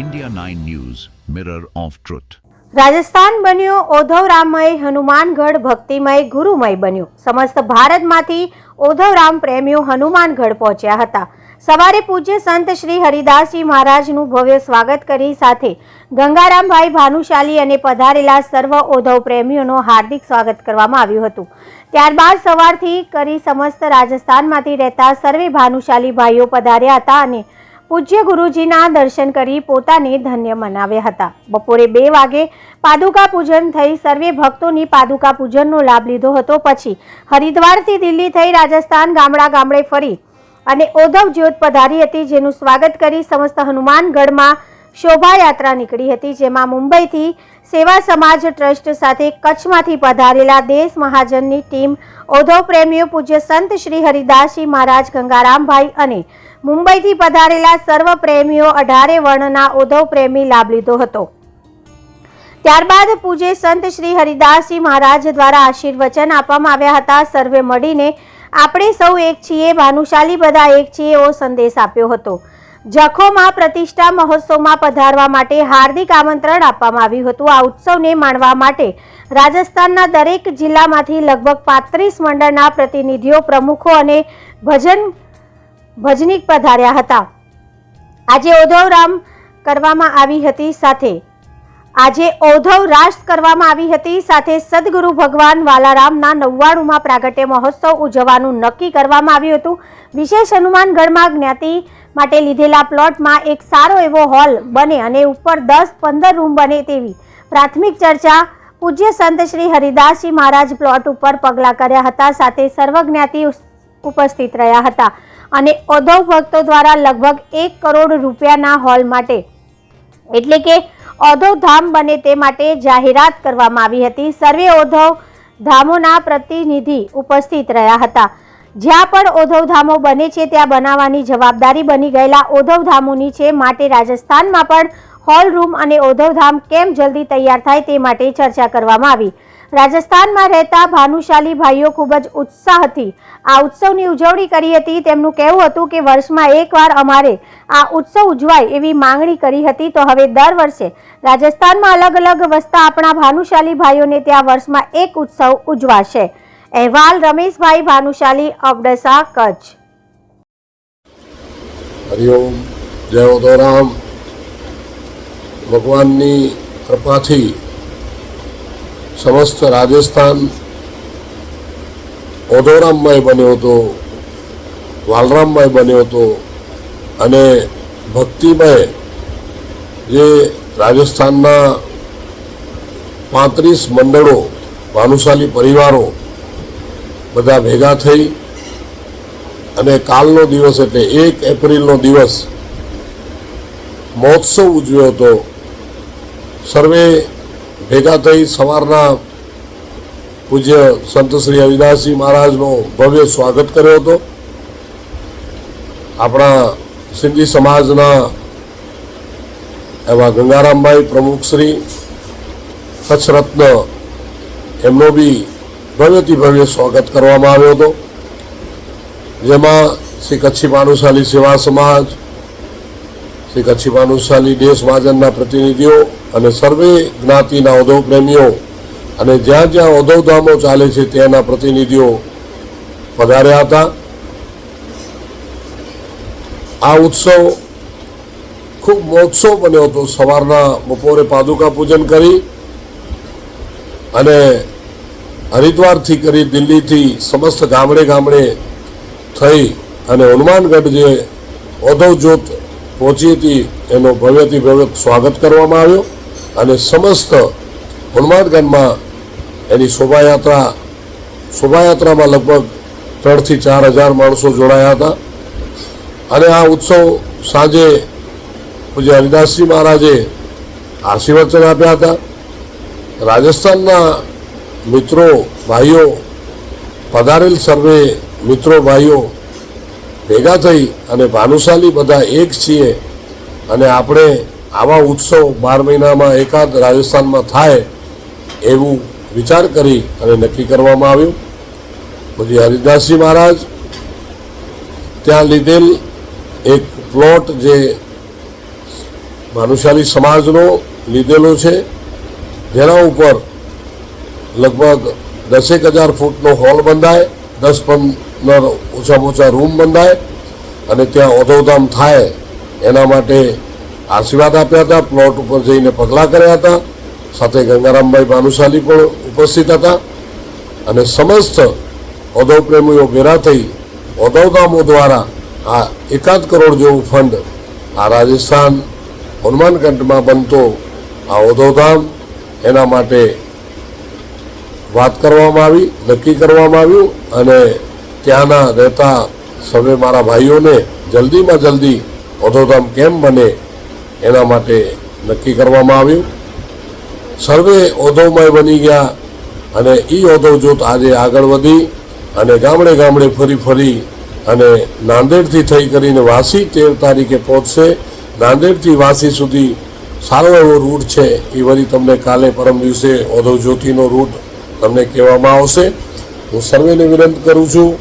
India 9 News, Mirror of Truth. Rajasthan બન્યો ઓધવરામમય હનુમાનગઢ ભક્તિમય ગુરુમય બન્યો. સમસ્ત ભારતમાંથી ઓધવરામ પ્રેમીઓ હનુમાનગઢ પહોંચ્યા હતા. સવારે પૂજ્ય સંત શ્રી હરિદાસજી મહારાજનું ભવ્ય સ્વાગત કરી સાથે ગંગારામભાઈ ભાનુશાલી અને પધારેલા સર્વ ઓધવ પ્રેમીઓનું હાર્દિક સ્વાગત કરવામાં આવ્યું હતું. ત્યારબાદ સવારથી કરી સમસ્ત રાજસ્થાનમાંથી રહેતા સર્વે ભાનુશાલી ભાઈઓ પધાર્યા હતા અને પૂજ્ય ગુરુજીના દર્શન કરી પોતાને ધન્ય મનાવ્યા હતા. બપોરે બે વાગે પાદુકા પૂજન થઈ સર્વે ભક્તોની પાદુકા પૂજનનો લાભ લીધો હતો. પછી હરિદ્વારથી દિલ્હી થઈ રાજસ્થાન ગામડા ગામડે ફરી અને ઓધવ જ્યોત પધારી હતી, જેનું સ્વાગત કરી સમસ્ત હનુમાનગઢમાં શોભાયાત્રા નીકળી હતી, જેમાં મુંબઈથી સેવા સમાજ ટ્રસ્ટ સાથે કચ્છમાંથી પધારેલા દેશ મહાજનની ટીમ ઓધો પ્રેમીઓ પૂજ્ય સંત શ્રી હરિદાસજી મહારાજ ગંગારામભાઈ અને મુંબઈથી પધારેલા સર્વ પ્રેમીઓ અઢારે વર્ણના ઓધો પ્રેમી લાભ લીધો હતો. ત્યારબાદ પૂજ્ય સંત શ્રી હરિદાસજી મહારાજ દ્વારા આશીર્વચન આપવામાં આવ્યા હતા. સર્વે મળીને આપણે સૌ એક છીએ, ભાનુશાલી બધા એક છીએ એવો સંદેશ આપ્યો હતો. જખોમાં પ્રતિષ્ઠા મહોત્સવમાં પધારવા માટે હાર્દિક આમંત્રણ આપવામાં આવ્યું હતું. આ ઉત્સવને માણવા માટે રાજસ્થાનના દરેક જિલ્લામાંથી લગભગ પાંત્રીસ મંડળના પ્રતિનિધિઓ, પ્રમુખો અને ભજન, ભજનીક પધાર્યા હતા. આજે ઓધવરામ કરવામાં આવી હતી સાથે. આજે ઔધવ રાષ્ટ્ર કરવામાં આવી હતી સાથે સદગુરુ ભગવાન વાલારામના નવ્વાણુંમાં પ્રાગટ્ય મહોત્સવ ઉજવવાનું નક્કી કરવામાં આવ્યું હતું. વિશેષ હનુમાનગઢમાં જ્ઞાતિ માટે લીધેલા પ્લોટમાં એક સારો એવો હોલ બને અને ઉપર દસ પંદર રૂમ બને તેવી પ્રાથમિક ચર્ચા પૂજ્ય સંત શ્રી હરિદાસજી મહારાજ પ્લોટ ઉપર પગલાં કર્યા હતા. સાથે સર્વજ્ઞાતિ ઉપસ્થિત રહ્યા હતા અને ઔધવ ભક્તો દ્વારા લગભગ એક કરોડ રૂપિયાના હોલ માટે, એટલે કે ઔધવ ધામ બને તે માટે જાહેરાત કરવામાં આવી હતી. સર્વે ઔધવ ધામોના પ્રતિનિધિ ઉપસ્થિત રહ્યા હતા. જ્યાં પણ ઓધવધામો બને છે, ત્યાં બનાવવાની જવાબદારી બની ગયેલા ઓધવધામોની છે. માટે રાજસ્થાનમાં પણ હોલ રૂમ અને ઓધવધામ કેમ જલ્દી તૈયાર થાય તે માટે ચર્ચા કરવામાં આવી. રાજસ્થાનમાં રહેતા ભાનુશાલી ભાઈઓ ખૂબ જ ઉત્સાહથી આ ઉત્સવની ઉજવણી કરી હતી. તેમનું કહેવું હતું કે, વર્ષમાં એકવાર અમારે આ ઉત્સવ ઉજવાય એવી માંગણી કરી હતી. તો હવે દર વર્ષે રાજસ્થાનમાં અલગ અલગ વસતા આપણા ભાનુશાલી ભાઈઓને ત્યાં વર્ષમાં એક ઉત્સવ ઉજવાશે. અહેવાલ રમેશભાઈ ભાનુશાલી, અબડસા, કચ્છ. હરિઓમ જય ઉદોરામ ભગવાનની કૃપાથી સમસ્ત રાજસ્થાન ઓદોરામમય બન્યો હતો, વાલરામમય બન્યો હતો અને ભક્તિમય જે રાજસ્થાનના પાંત્રીસ મંડળો, ભાનુશાલી પરિવારો બધા ભેગા થઈ અને કાલનો દિવસ એટલે એક એપ્રિલનો દિવસ મહોત્સવ ઉજવ્યો હતો. સર્વે ભેગા થઈ સવારના પૂજ્ય સંત શ્રી હરિદાસજી મહારાજનો ભવ્ય સ્વાગત કર્યો હતો. આપણા સિંધી સમાજના એવા ગંગારામભાઈ પ્રમુખશ્રી કચ્છ રત્ન એમનો બી ભવ્યથી ભવ્ય સ્વાગત કરવામાં આવ્યો હતો. જેમાં શ્રી કચ્છી ભાનુશાલી સેવા સમાજ, શ્રી કચ્છી ભાનુશાલી દેશ મહાજનના પ્રતિનિધિઓ અને સર્વે જ્ઞાતિના ઉદ્યોગ પ્રેમીઓ અને જ્યાં જ્યાં ઉદ્યોગધામો ચાલે છે ત્યાંના પ્રતિનિધિઓ પધાર્યા હતા. આ ઉત્સવ ખૂબ મહોત્સવ બન્યો હતો. સવારના બપોરે પાદુકા પૂજન કરી અને હરિદ્વારથી કરી દિલ્હીથી સમસ્ત ગામડે ગામડે થઈ અને હનુમાનગઢ જે ઓધવ જ્યોત પહોંચી હતી, એનો ભવ્યથી ભવ્ય સ્વાગત કરવામાં આવ્યો અને સમસ્ત હનુમાનગઢમાં એની શોભાયાત્રા, શોભાયાત્રામાં લગભગ ત્રણથી ચાર હજાર માણસો જોડાયા હતા. અને આ ઉત્સવ સાંજે પૂજ્ય હરિદાસજી મહારાજે આશીર્વચન આપ્યા હતા. રાજસ્થાનના મિત્રો, ભાઈઓ, પધારેલ સર્વે મિત્રો, ભાઈઓ, ભેગા થઈ અને ભાનુશાલી બધા એક છીએ અને આપણે આવા ઉત્સવ બાર મહિનામાં એકાદ રાજસ્થાનમાં થાય એવું વિચાર કરી અને નક્કી કરવામાં આવ્યું. પછી હરિદાસજી મહારાજ, ત્યાં લીધેલ એક પ્લોટ જે ભાનુશાલી સમાજનો લીધેલો છે, જેના ઉપર લગભગ દસેક હજાર ફૂટનો હોલ બંધાય, દસ પંદર ઓછામાં ઓછા રૂમ બંધાય અને ત્યાં ઓધોધામ થાય એના માટે આશીર્વાદ આપ્યા હતા, પ્લોટ ઉપર જઈને પગલાં કર્યા હતા. સાથે ગંગારામભાઈ ભાનુશાલી પણ ઉપસ્થિત હતા અને સમસ્ત ઓધવ પ્રેમીઓ ભેરા થઈ ઓધવધામો દ્વારા આ એકાદ કરોડ જેવું ફંડ આ રાજસ્થાન હનુમાનગઢમાં બનતો આ ઓધવધામ એના માટે વાત કરવામાં આવી, નક્કી કરવામાં આવ્યું અને ત્યાંના રહેતા સર્વે મારા ભાઈઓને જલ્દીમાં જલ્દી ઓધોધામ કેમ બને એના માટે નક્કી કરવામાં આવ્યું. સર્વે ઓધવમય બની ગયા અને એ ઓધવ જૂથ આજે આગળ વધી અને ગામડે ગામડે ફરી ફરી અને નાંદેડથી થઈ કરીને વાસી તેર તારીખે પહોંચશે. નાંદેડથી વાસી સુધી સારો એવો રૂટ છે એ વળી તમને કાલે પરમ દિવસે ઓધવ જ્યોતિનો રૂટ તમને કહેવામાં આવશે. હું સર્વેને વિનંતી કરું છું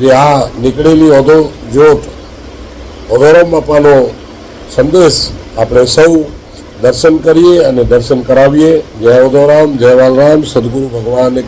જે આ નીકળેલી ઓધો જ્યોત ઓધોરામ આપવાનો સંદેશ આપણે સૌ દર્શન કરીએ અને દર્શન કરાવીએ. જય ઓધોરામ જય બાલરામ, સદગુરુ ભગવાન કી